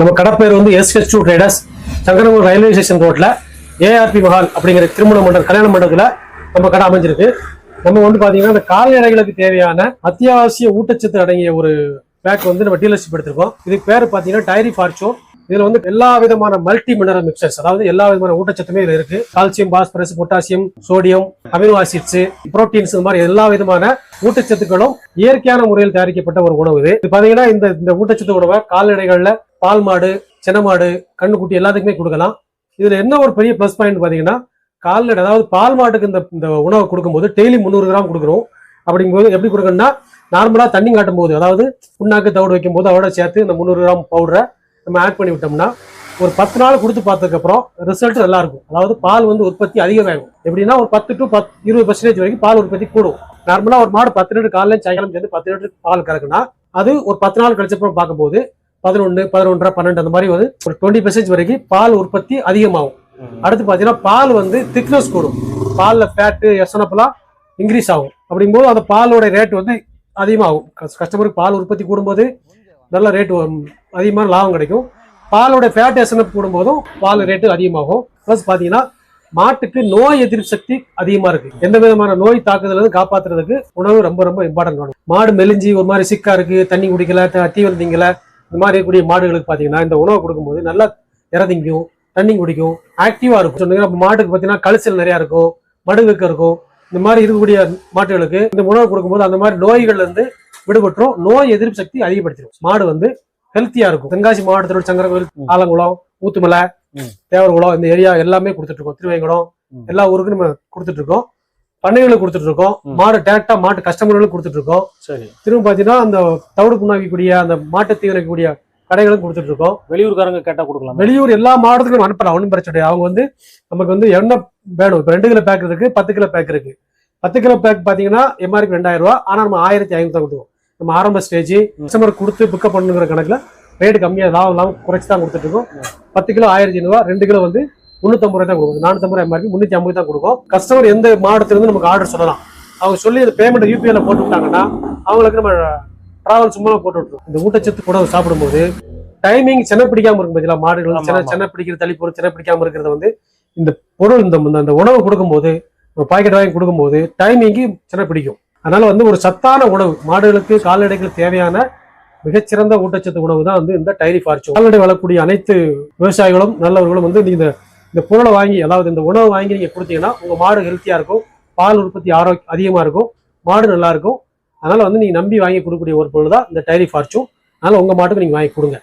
நம்ம கடப்பேர் வந்து எஸ்ஹெச் டூ ட்ரேடர்ஸ் சங்கரமூர் ரயில்வே ஸ்டேஷன் ரோட்ல ஏஆர்பி மஹால் அப்படிங்கிற திருமண மண்டபம் கல்யாண மண்டபத்துல நம்ம கடை அமைஞ்சிருக்கு. நம்ம வந்து பாத்தீங்கன்னா இந்த கால்நடைகளுக்கு தேவையான அத்தியாவசிய ஊட்டச்சத்து அடங்கிய ஒரு பேக் வந்து நம்ம டீலர்ஷிப் எடுத்திருக்கோம். இதுக்கு பேர் பாத்தீங்கன்னா டைரி ஃபார்ச்சூன் இதுல வந்து எல்லா விதமான மல்டி மினரல் மிக்சர்ஸ் அதாவது எல்லா விதமான ஊட்டச்சத்துமே இதுல இருக்கு. Calcium phosphorus potassium sodium amino acids proteins இந்த மாதிரி எல்லா விதமான ஊட்டச்சத்துக்களும் இயற்கையான முறையில் தயாரிக்கப்பட்ட ஒரு உணவு இது. இது பாத்தீங்கன்னா இந்த இந்த ஊட்டச்சத்து உணவை கால்நடைகள்ல பால் மாடு சென மாடு கண்ணுக்குட்டி எல்லாத்துக்குமே கொடுக்கலாம். இதுல என்ன ஒரு பெரிய ப்ளஸ் பாயிண்ட் பாத்தீங்கன்னா கால்நடை அதாவது பால் மாட்டுக்கு இந்த இந்த உணவை கொடுக்கும்போது டெய்லி முந்நூறு கிராம் கொடுக்குறோம். அப்படிங்கும்போது எப்படி கொடுக்கணும்னா நார்மலா தண்ணி காட்டும் போது அதாவது புண்ணாக்கு தவிடு வைக்கும் போது அதோட சேர்த்து இந்த முந்நூறு கிராம் பவுடரை நம்ம ஆட் பண்ணி விட்டோம்னா ஒரு பத்து நாள் கொடுத்து பார்த்ததுக்கு அப்புறம் ரிசல்ட் நல்லா இருக்கும் அதாவது பால் வந்து உற்பத்தி அதிகமாகும் எப்படின்னா ஒரு பத்து டு பத்து இருபது பர்சன்டேஜ் வரைக்கும் பால் உற்பத்தி கூடும். நார்மலா ஒரு மாடு பத்து லிட்டர் காலையில சாயங்காலம் சேர்ந்து பத்து லிட்டர் பால் கறக்குன்னா அது ஒரு பத்து நாள் கழிச்சப்பறம் பார்க்கும்போது பதினொன்று பதினொன்றரை பன்னெண்டு அந்த மாதிரி வந்து ஒரு டுவெண்ட்டி பர்சன்டேஜ் வரைக்கும் பால் உற்பத்தி அதிகமாகும். அடுத்து பார்த்தீங்கன்னா பால் வந்து திக்னஸ் கூடும். பாலில் ஃபேட்டு எசனப்பெல்லாம் இன்க்ரீஸ் ஆகும். அப்படிங்கும்போது அந்த பாலோட ரேட் வந்து அதிகமாகும். கஸ்- கஸ்டமருக்கு பால் உற்பத்தி கூடும்போது நல்ல ரேட் அதிகமான லாபம் கிடைக்கும். பாலோட ஃபேட் எசனப் கூடும்போதும் பால் ரேட்டு அதிகமாகும். ப்ளஸ் பார்த்தீங்கன்னா மாட்டுக்கு நோய் எதிர்ப்பு சக்தி அதிகமா இருக்கு. எந்த விதமான நோய் தாக்குதல இருந்து காப்பாத்துறதுக்கு உணவு ரொம்ப ரொம்ப இம்பார்ட்டன்ட் வேணும் மாடு மெலிஞ்சி ஒரு மாதிரி சிக்கா இருக்கு தண்ணி குடிக்கல த- தீவனம் திங்கல இந்த மாதிரி இருக்கக்கூடிய மாடுகளுக்கு பாத்தீங்கன்னா இந்த உணவு கொடுக்கும்போது நல்லா இறதிங்கும் தண்ணி குடிக்கும் ஆக்டிவா இருக்கும். சொன்னீங்க மாட்டுக்கு பார்த்தீங்கன்னா கழிச்சல் நிறையா இருக்கும் மடுகுக்கு இருக்கும் இந்த மாதிரி இருக்கக்கூடிய மாட்டுகளுக்கு இந்த உணவு கொடுக்கும்போது அந்த மாதிரி நோய்கள்லேருந்து விடுபட்டுரும். நோய் எதிர்ப்பு சக்தி அதிகப்படுத்திடும் மாடு வந்து ஹெல்த்தியா இருக்கும். தென்காசி மாவட்டத்தோட சங்கரகோவில். ஆலங்குளம் ஊத்துமலை. தேவர்குளம் இந்த ஏரியா எல்லாமே கொடுத்துட்டு இருக்கோம் திருவேங்கடம். எல்லா ஊருக்கும் நம்ம கொடுத்துட்டு இருக்கோம் பண்ணைகளுக்கு கொடுத்துட்டு இருக்கோம். மாடு டேரக்டா மாட்டு கஸ்டமர்களுக்கு கொடுத்துட்டு இருக்கோம் சரி. திரும்ப பாத்தீங்கன்னா அந்த தவிடு புண்ணாக்கக்கூடிய அந்த மாட்டு தீவனக்கூடிய கடைகளுக்கு கொடுத்துட்டு இருக்கோம் வெளியூர்காரங்க கேட்டா கொடுக்கலாம். வெளியூர் எல்லா மாவட்டத்துக்கும் அனுப்பலாம். ஒன்றும் பிரச்சனை அவங்க வந்து நமக்கு வந்து என்ன வேணும்? இப்போ ரெண்டு கிலோ பேக் இருக்கு பத்து கிலோ பேக் இருக்கு. பத்து கிலோ பேக் பாத்தீங்கன்னா எம்ஆர்பி ரெண்டாயிரம் ரூபா ஆனா நம்ம ஆயிரத்தி ஐநூறு தான் கொடுத்துருவோம். நம்ம ஆரம்ப ஸ்டேஜ் கஸ்டமர் கொடுத்து பிக்கப் பண்ணுங்கிற கணக்கில் ரேட் கம்மியாக லாபம் இல்லாம குறைச்சி தான் கொடுத்துட்டு இருக்கோம். பத்து கிலோ ஆயிரத்தி ஐநூறுவா ரெண்டு கிலோ வந்து முந்நூற்றம்பது ரூபாய் தான் கொடுக்கும். நானூற்றம்பது ரூபாய் மாதிரி முந்நூற்றி ஐம்பது தான் கொடுக்கும். கஸ்டமர் எந்த மாவட்டத்திலிருந்து நமக்கு ஆர்டர் சொல்லலாம். அவங்க சொல்லி அந்த பேமெண்ட் யூபிஐல போட்டு விட்டாங்கன்னா அவங்களுக்கு நம்ம டிராவல் சும்மா போட்டு விட்டுருவோம். இந்த ஊட்டச்சத்து உணவு சாப்பிடும்போது டைமிங் சென்னை பிடிக்காம இருக்கும் பதிலாக மாடுகள் சென்னை சென்னை பிடிக்கிற தள்ளி பொருள் சென்னை பிடிக்காம இருக்கிறத வந்து இந்த பொருள் இந்த இந்த- இந்த உணவு கொடுக்கும்போது பாக்கெட் வாங்கி கொடுக்கும்போது டைமிங்கு சென்னை பிடிக்கும். அதனால வந்து ஒரு சத்தான உணவு மாடுகளுக்கு கால்நடைகளுக்கு தேவையான மிகச்சிறந்த ஊட்டச்சத்து உணவு தான் வந்து இந்த டைரி ஃபார்ச்சூன் கால்நடை வளரக்கூடிய அனைத்து விவசாயிகளும் நல்லவர்களும் வந்து இந்த இந்த பொருளை வாங்கி அதாவது இந்த உணவு வாங்கி நீங்கள் கொடுத்தீங்கன்னா உங்கள் மாடு ஹெல்த்தியாக இருக்கும் பால் உற்பத்தி ஆரோக்கியம் அதிகமாக இருக்கும் மாடு நல்லா இருக்கும். வந்து நீங்கள் நம்பி வாங்கி கொடுக்கக்கூடிய ஒரு பொருள் தான் இந்த டைரி ஃபார்ச்சூன் அதனால் உங்கள் மாட்டுக்கு நீங்கள் வாங்கி கொடுங்க.